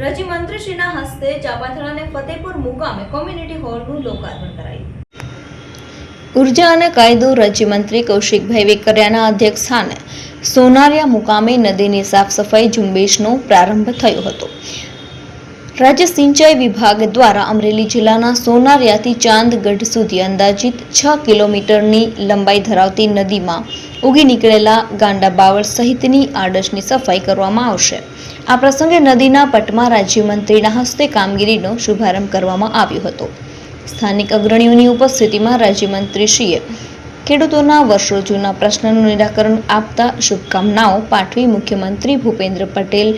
રાજ્યમંત્રીશ્રીના હસ્તે ચાપાથરા ફતેપુર મુકામે કોમ્યુનિટી હોલનું લોકાર્પણ કરાયું. ઊર્જા અને કાયદો રાજ્યમંત્રી કૌશિકભાઈ વેકરિયાના અધ્યક્ષ સ્થાને સોનારિયા મુકામે નદીની સાફ સફાઈ ઝુંબેશનો પ્રારંભ થયો હતો. રાજ્ય સિંચાઈ વિભાગ દ્વારા અમરેલી જિલ્લાના સોનારિયાથી ચાંદગઢ સુધી અંદાજિત છ કિલોમીટરની લંબાઈ ધરાવતી નદીમાં ઉગી નીકળેલા ગાંડા બાવળ સહિતની આડશની સફાઈ કરવામાં આવશે. આ પ્રસંગે નદીના પટમાં રાજ્યમંત્રીના હસ્તે કામગીરીનો શુભારંભ કરવામાં આવ્યો હતો. સ્થાનિક અગ્રણીઓની ઉપસ્થિતિમાં રાજ્યમંત્રીશ્રીએ ખેડૂતોના વર્ષો જૂના પ્રશ્નનું નિરાકરણ આપતા શુભકામનાઓ પાઠવી મુખ્યમંત્રી ભૂપેન્દ્ર પટેલ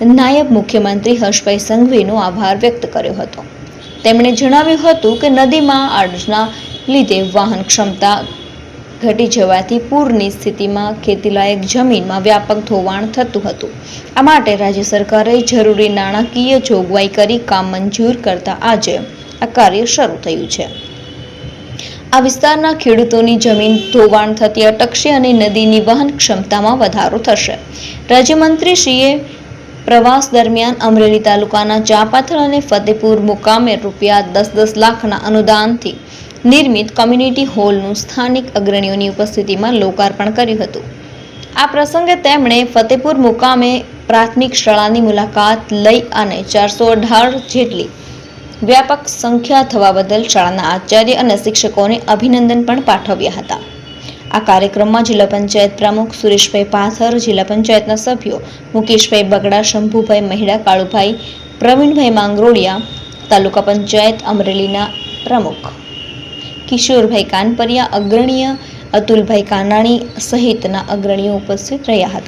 નાયબ મુખ્યમંત્રી હર્ષભાઈ સંઘવીનો આભાર વ્યક્ત કર્યો હતો. તેમણે જણાવ્યું હતું કે નદીમાં આડના લીધે વાહન ક્ષમતા ઘટી જવાથી પૂરની સ્થિતિમાં ખેતીલાયક જમીનમાં વ્યાપક ધોવાણ થતું હતું. આ માટે રાજ્ય સરકારે જરૂરી નાણાકીય જોગવાઈ કરી કામ મંજૂર કરતા આજે આ કાર્ય શરૂ થયું છે. આ વિસ્તારના ખેડૂતોની જમીન ધોવાણ થતી અટકશે અને નદીની વહન ક્ષમતામાં વધારો થશે. રાજ્યમંત્રીશ્રીએ પ્રવાસ દરમિયાન અમરેલી તાલુકાના ચાપાથળ અને ફતેપુર મુકામે રૂપિયા દસ દસ લાખના અનુદાનથી નિર્મિત કોમ્યુનિટી હોલનું સ્થાનિક અગ્રણીઓની ઉપસ્થિતિમાં લોકાર્પણ કર્યું હતું. આ પ્રસંગે તેમણે ફતેપુર મુકામે પ્રાથમિક શાળાની મુલાકાત લઈ અને ચારસો અઢાર જેટલી વ્યાપક સંખ્યા થવા બદલ શાળાના આચાર્ય અને શિક્ષકોને અભિનંદન પણ પાઠવ્યા હતા. આ કાર્યક્રમમાં જિલ્લા પંચાયત પ્રમુખ સુરેશભાઈ પાથર, જિલ્લા પંચાયતના સભ્યો મુકેશભાઈ બગડા, શંભુભાઈ મહિડા, કાળુભાઈ, પ્રવીણભાઈ માંગરોળિયા, તાલુકા પંચાયત અમરેલીના પ્રમુખ. કિશોરભાઈ કાનપરિયા, અગ્રણીય અતુલભાઈ કાનાણી સહિતના અગ્રણીઓ ઉપસ્થિત રહ્યા હતા.